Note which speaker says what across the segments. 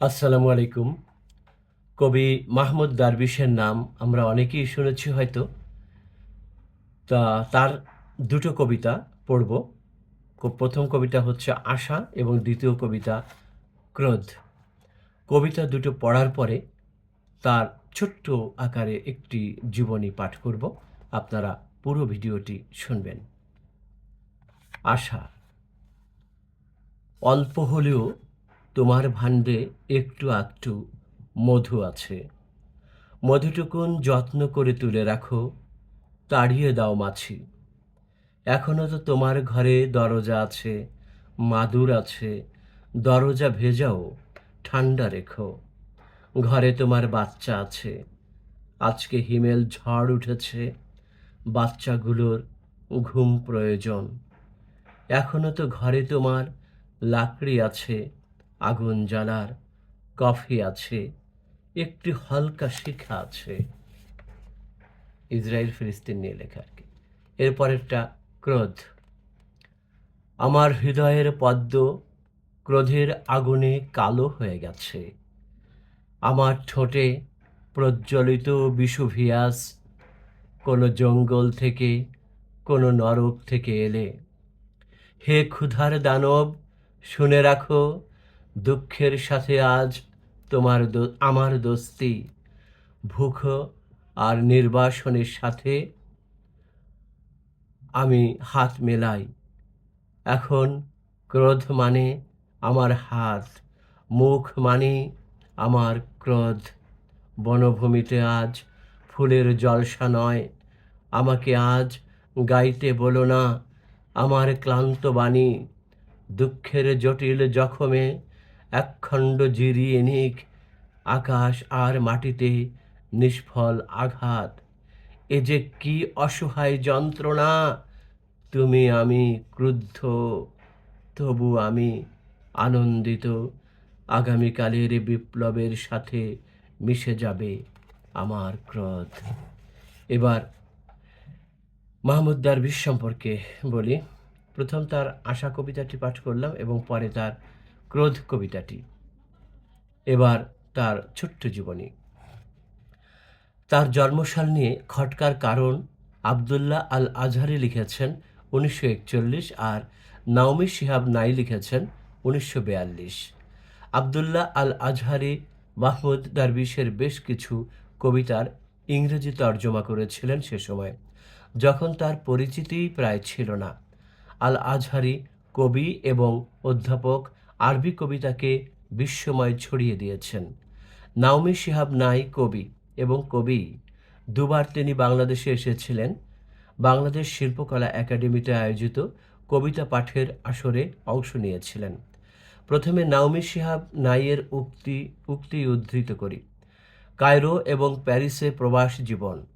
Speaker 1: আসসালামু আলাইকুম। কবি মাহমুদ দারবিশের নাম আমরা অনেকেই শুনেছি হয়তো। তা তার দুটো কবিতা পড়ব। প্রথম কবিতা হচ্ছে আশা এবং দ্বিতীয় কবিতা ক্রোধ। কবিতা দুটো পড়ার পরে তার ছোট্ট আকারে একটি জীবনী পাঠ করব। আপনারা পুরো ভিডিওটি শুনবেন। আশা। অল্প হলেও তোমার ভাণ্ডে একটু একটু মধু আছে। মধুটুকুন যত্ন করে তুলে রাখো, তাড়িয়ে দাও মাছি। এখনও তো তোমার ঘরে দরজা আছে, মাদুর আছে, দরজা ভেজাও ঠান্ডা রেখো। ঘরে তোমার বাচ্চা আছে, আজকে হিমেল ঝড় উঠেছে, বাচ্চাগুলোর ঘুম প্রয়োজন। এখনও তো ঘরে তোমার লাকড়ি আছে আগুন জ্বালার কফি আছে, একটি হালকা শিখা আছে। ইসরায়েল ফিলিস্তিন নিয়ে লেখা আর কি। এরপরেরটা ক্রোধ। আমার হৃদয়ের পদ্ম ক্রোধের আগুনে কালো হয়ে গেছে। আমার ঠোঁটে প্রজ্বলিত বিষুভিয়াস কোনো জঙ্গল থেকে, কোনো নরক থেকে এলে। হে ক্ষুধার দানব, শুনে রাখো দুঃখের সাথে আজ তোমার আমার দোস্তি। ভুখ আর নির্বাসনের সাথে আমি হাত মেলাই। এখন ক্রোধ মানে আমার হাত, মুখ মানে আমার ক্রোধ। বনভূমিতে আজ ফুলের জলসা নয়, আমাকে আজ গাইতে বলো না, আমার ক্লান্ত বাণী। দুঃখের জটিল জখমে একখণ্ড জিরিয়ে নিক আকাশ আর মাটিতে নিষ্ফল আঘাত। এ যে কি অসহায় যন্ত্রণা, তুমি আমি ক্রুদ্ধ, তবু আমি আনন্দিত। আগামীকালের বিপ্লবের সাথে মিশে যাবে আমার ক্রোধ। এবার মাহমুদ দারবিশ সম্পর্কে বলি। প্রথম তার আশা কবিতাটি পাঠ করলাম এবং পরে তার ক্রোধ কবিতাটি। এবার তার ছোট্ট জীবনী। তার জন্মসাল নিয়ে খটকার কারণ আবদুল্লাহ আল আজহারি লিখেছেন উনিশশো একচল্লিশ আর নাওমি শিহাব নাই লিখেছেন উনিশশো বিয়াল্লিশ। আবদুল্লাহ আল আজহারি মাহমুদ দারবিশের বেশ কিছু কবিতার ইংরেজি তর্জমা করেছিলেন সে সময়, যখন তার পরিচিতিই প্রায় ছিল না। আল আজহারি কবি এবং অধ্যাপক আরবি কবিতাকে বিশ্বময় ছড়িয়ে দিয়েছেন। নাওমি শিহাব নাই কবি এবং কবি। দুবার তিনি বাংলাদেশে এসেছিলেন। বাংলাদেশ শিল্পকলা একাডেমিতে আয়োজিত কবিতা পাঠের আসরে অংশ নিয়েছিলেন। প্রথমে নাওমি শিহাব নাইয়ের উক্তি উক্তি উদ্ধৃত করি। কায়রো এবং প্যারিসে প্রবাস জীবন।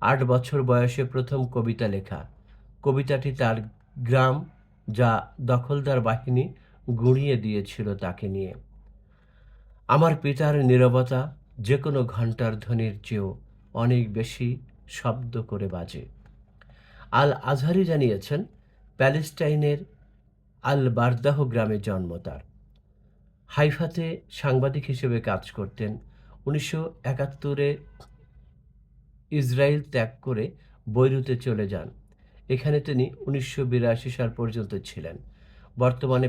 Speaker 1: আট বছর বয়সে প্রথম কবিতা লেখা। কবিতাটি তার গ্রাম, যা দখলদার বাহিনী গুঁড়িয়ে দিয়েছিল তাকে নিয়ে। আমার পিতার নীরবতা যে কোনো ঘণ্টার ধ্বনির চেয়েও অনেক বেশি শব্দ করে বাজে। আল আজহারি জানিয়েছেন, প্যালেস্টাইনের আল বারদাহ গ্রামে জন্ম তার। হাইফাতে সাংবাদিক হিসেবে কাজ করতেন। উনিশশো একাত্তরে ইসরায়েল ত্যাগ করে বৈরুতে চলে যান। এখানে তিনি উনিশশো বিরাশি সাল পর্যন্ত ছিলেন। বর্তমানে